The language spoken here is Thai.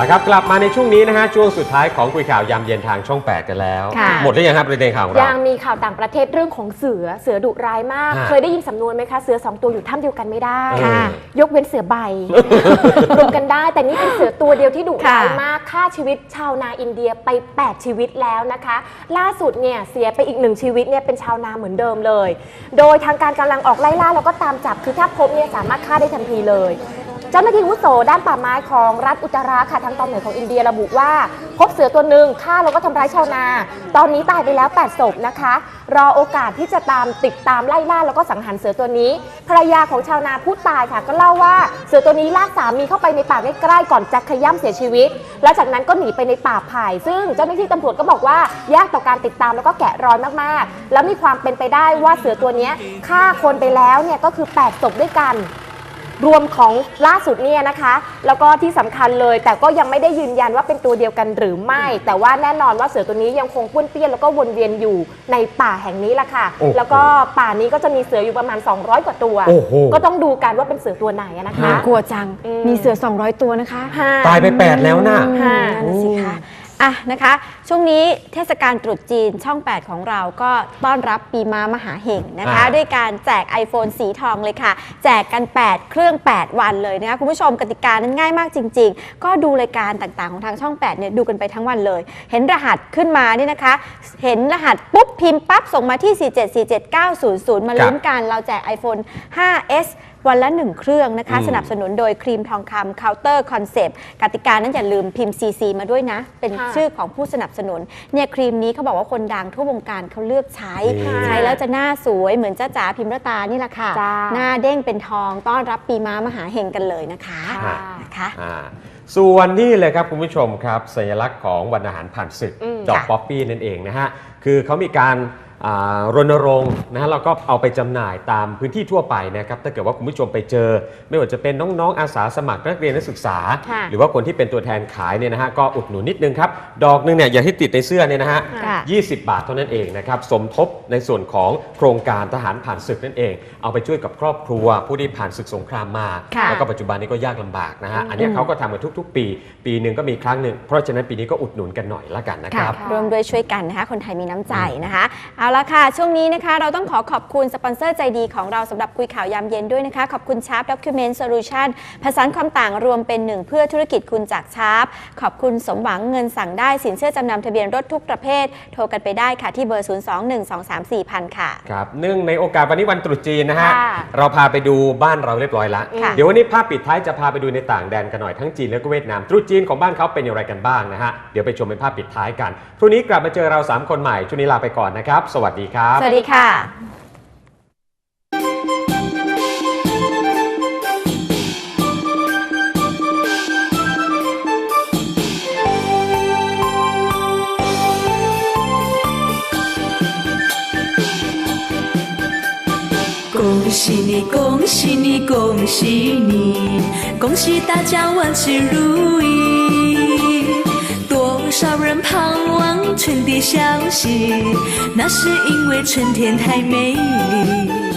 ละครับกลับมาในช่วงนี้นะฮะช่วงสุดท้ายของคุยข่าวยามเย็นทางช่อง 8 กันแล้ว ค่ะ หมดหรือยังครับประเด็นข่าวของเรา ยังมีข่าวต่างประเทศเรื่องของเสือเสือดุร้ายมาก ฮะเคยได้ยินสำนวนไหมคะ เสือสองตัวอยู่ถ้ำเดียวกันไม่ได้ค่ะยกเว้นเสือใบรวมกันได้ แต่นี่เป็นเสือตัวเดียวที่ดุร้ายมากฆ่าชีวิตชาวนาอินเดียไป 8 ชีวิตแล้วนะคะ ล่าสุดเนี่ยเสียไปอีกหนึ่งชีวิตเนี่ยเป็นชาวนาเหมือนเดิมเลย โดยทางการกำลังออกไล่ล่าแล้วก็ตามจับคือถ้าพบเนี่ยสามารถฆ่าได้ทันทีเลย เจ้าหน้าที่อาวุโสด้านป่าไม้ของรัฐอุตราค่ะทางตอนเหนือของอินเดียระบุว่า พบเสือตัวหนึ่งฆ่าแล้วก็ทำร้ายชาวนา ตอนนี้ตายไปแล้ว 8 ศพนะคะ รอโอกาสที่จะตามติดตามไล่ล่าแล้วก็สังหารเสือตัวนี้ ภรรยาของชาวนาผู้ตายค่ะก็เล่าว่าเสือตัวนี้ลากสามีเข้าไปในป่าใกล้ๆก่อนจะขย้ำเสียชีวิต แล้วจากนั้นก็หนีไปในป่าไผ่ซึ่งเจ้าหน้าที่ตำรวจก็บอกว่ายากต่อการติดตามแล้วก็แกะรอยมากๆ แล้วมีความเป็นไปได้ว่าเสือตัวนี้ฆ่าคนไปแล้วเนี่ยก็คือ 8 ศพด้วยกัน รวมของล่าสุดเนี่ยนะคะ แล้วก็ที่สำคัญเลย แต่ก็ยังไม่ได้ยืนยันว่าเป็นตัวเดียวกันหรือไม่ แต่ว่าแน่นอนว่าเสือตัวนี้ยังคงป้วนเปี้ยนแล้วก็วนเวียนอยู่ในป่าแห่งนี้แหละค่ะโอ้โหแล้วก็ป่านี้ก็จะมีเสืออยู่ประมาณ 200 กว่าตัวโอ้โหก็ต้องดูกันว่าเป็นเสือตัวไหนอะนะคะน่ากลัวจังอืมมีเสือ 200 ตัวนะคะค่ะตายไป 8 แล้วนะอืมค่ะนั่นนะสิคะ อะนะคะ ช่วงนี้เทศกาลตรุษจีนช่อง 8 ของเราก็ต้อนรับปีม้ามหาเห่งนะคะ อ่า ด้วยการแจก iPhone สีทองเลยค่ะ แจกกัน 8 เครื่อง 8 วันเลยนะคะ คุณผู้ชมกติกานั้นง่ายมากจริง ๆ ก็ดูรายการต่างๆ ของทางช่อง 8 เนี่ยดูกันไปทั้งวันเลย เห็นรหัสขึ้นมานี่นะคะ เห็นรหัสปุ๊บพิมพ์ปั๊บ ส่งมาที่ 4747900 มาลุ้นกันเราแจก iPhone 5s วันละ 1 เครื่องนะคะ อืม สนับสนุนโดยครีมทองคำเคาน์เตอร์คอนเซปต์กติกานั้นอย่าลืมพิมพ์ CC มาด้วยนะเป็น ค่ะชื่อของผู้สนับสนุนเนี่ยครีมนี้เขาบอกว่าคนดังทั่ววงการเขาเลือกใช้นี่ใช้แล้วจะหน้าสวยเหมือนจ้าจ๋าพิมรตานี่แหละค่ะจ้าหน้าเด้งเป็นทองต้อนรับปีม้ามหาเฮงกันเลยนะคะค่ะนะคะอ่าส่วนนี่เลยครับคุณผู้ชมครับ สัญลักษณ์ของวันอาหารผ่านศึกอืมดอกค่ะป๊อปปี้นั่นเองนะฮะคือเขามีการอ่า รณรงค์นะฮะแล้วก็เอาไปจำหน่ายตามพื้นที่ทั่วไปนะครับถ้าเกิดว่าคุณผู้ชมไปเจอ ไม่ว่าจะเป็นน้องๆอาสาสมัครนักเรียนนักศึกษาค่ะหรือว่าคนที่เป็นตัวแทนขายเนี่ยนะฮะก็อุดหนุนนิดนึงครับ ดอกหนึงเนี่ยอย่างที่ติดในเสื้อเนี่ยนะฮะค่ะ20 บาทเท่านั้นเองนะครับสมทบในส่วนของโครงการทหารผ่านศึกนั่นเอง เอาไปช่วยกับครอบครัว ผู้ที่ผ่านศึกสงครามมาค่ะแล้วก็ปัจจุบันนี้ก็ยากลำบากนะฮะอันเนี้ยอืมเขาก็ทำกันทุก ๆ ปี ปีหนึ่งก็มีครั้งหนึ่งเพราะฉะนั้นปีนี้ก็อุดหนุนกันหน่อยละกันนะคค่ะรับร่วมด้วยช่วยกันนะคะคนไทยมีน้ำใจนะคะเอาละค่ะ ช่วงนี้นะคะเราต้องขอขอบคุณสปอนเซอร์ใจดีของเราสำหรับคุยข่าวยามเย็นด้วยนะคะ ขอบคุณชาร์ปด็อกิเมนต์โซลูชันผสานความต่างรวมเป็นหนึ่งเพื่อธุรกิจคุณจากชาร์ปขอบคุณสมหวังเงินสั่งได้สินเชื่อจำนำทะเบียนรถทุกประเภท โทรกันไปได้ค่ะที่เบอร์ 021234000 ค่ะ ครับเนื่องในโอกาสวันนี้วันตรุษจีนนะฮะ ค่ะเราพาไปดูบ้านเราเรียบร้อยแล้วค่ะ เดี๋ยววันนี้ภาพปิดท้ายจะพาไปดูในต่างแดนกันหน่อยทั้งจีนและก็เวียดนามตรุษจีนของบ้านเขาเป็นอย่างไรกันบ้างนะฮะเดี๋ยวไปชมเป็นภาพปิดท้ายกันพรุ่งนี้กลับมาเจอเราสามคนใหม่ช่วงนี้ลาไปก่อนนะครับสวัสดีครับ สวัสดีค่ะ 恭喜你，恭喜你，恭喜你，恭喜大家万事如意。多少人盼望 春的消息，那是因为春天太美丽。